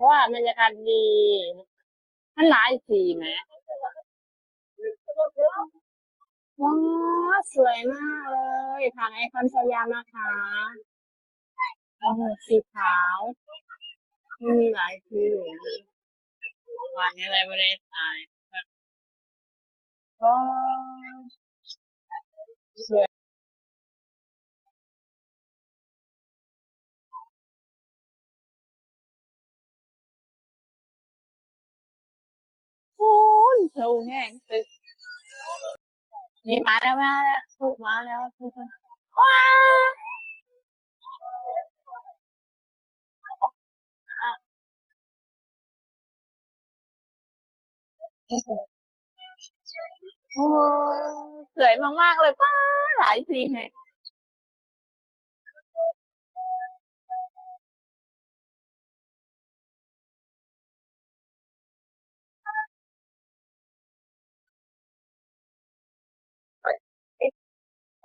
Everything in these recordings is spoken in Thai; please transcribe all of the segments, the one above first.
ราะว่าบรรยากาศดีมันหลายสีไหมว้าวสวยมากเลยทางไอคอนสยามนะคะโอ้สีขาวมีหลายสีวันนี้อะไรไม่ได้ตายก็สวย อ้ยสูงแห้งตึกนี่มาแล้วมาแล้วถูก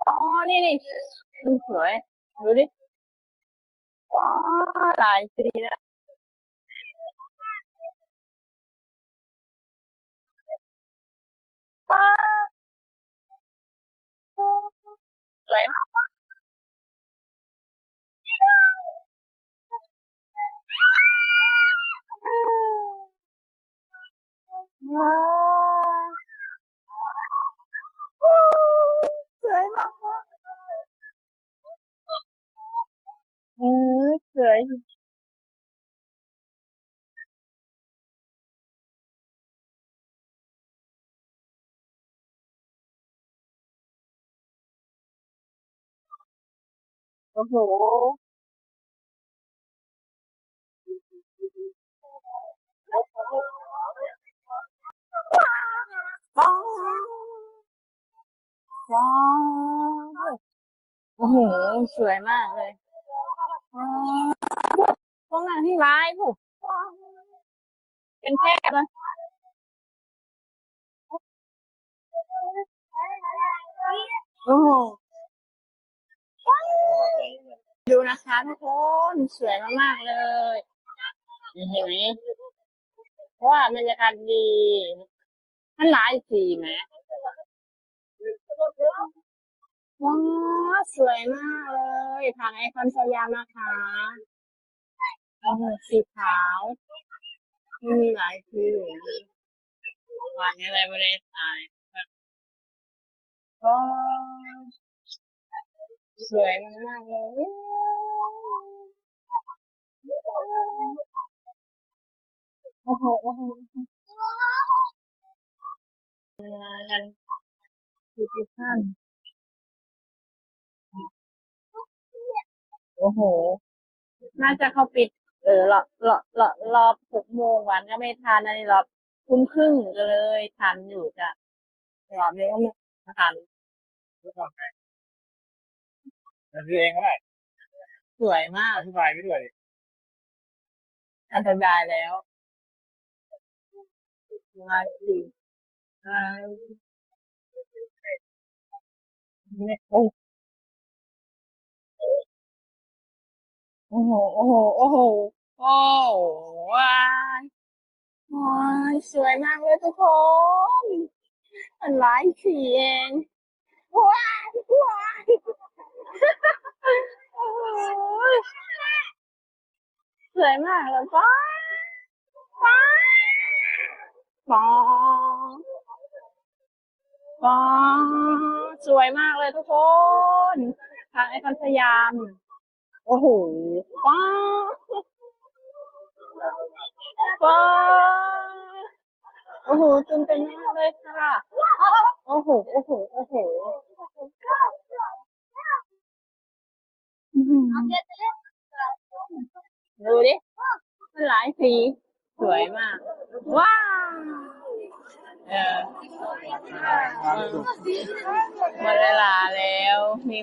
มาแล้วถูกว้าวโอ้สวยม อสวยโอ้โร้ายผู้เป็นแพทย์เลยโอ้โหดูนะคะทุกคนสวยมากๆเลยเห็นไหมเพราะว่าบรรยากาศดีมันหลายสีไหมว้าวสวยมากเลยทางไอคอนสยามนะคะโอ้โห สีขาวมีหลายสีวันนี้อะไรไม่ได้ตายก็สวยมากเลยโอ้โหโอ้โหกันดูสิท่านโอ้โห น่าจะเขาปิด เออรอรอรอรอบหกโมงวันก็ไม่ทันอันนี้รอบทุ่มครึ่งก็เลยทันอยู่จ้ะรอบนี้ก็ไม่ทันมันคือเองก็ได้สวยมากอธิบายไปด้วยดิอันตรายแล้วมาดีอ่าเนี่ยโอ้ โอ้โหโอ้โหโอ้โหโอ้ว้ายว้ายสวยมากเลยทุกคนมันหลายสีเองว้ายว้ายสวยมากเลยป้าป้าปองปองสวยมากเลยทุกคนทางไอคอนสยาม โอ้โหป้าป้าโอ้โหตื่นเต้นมากเลยค่ะ โอ้โห โอ้โห โอ้โหอื้อหือดูดิ มันหลายสี สวยมาก ว้าวเออหมดเวลาแล้ว มี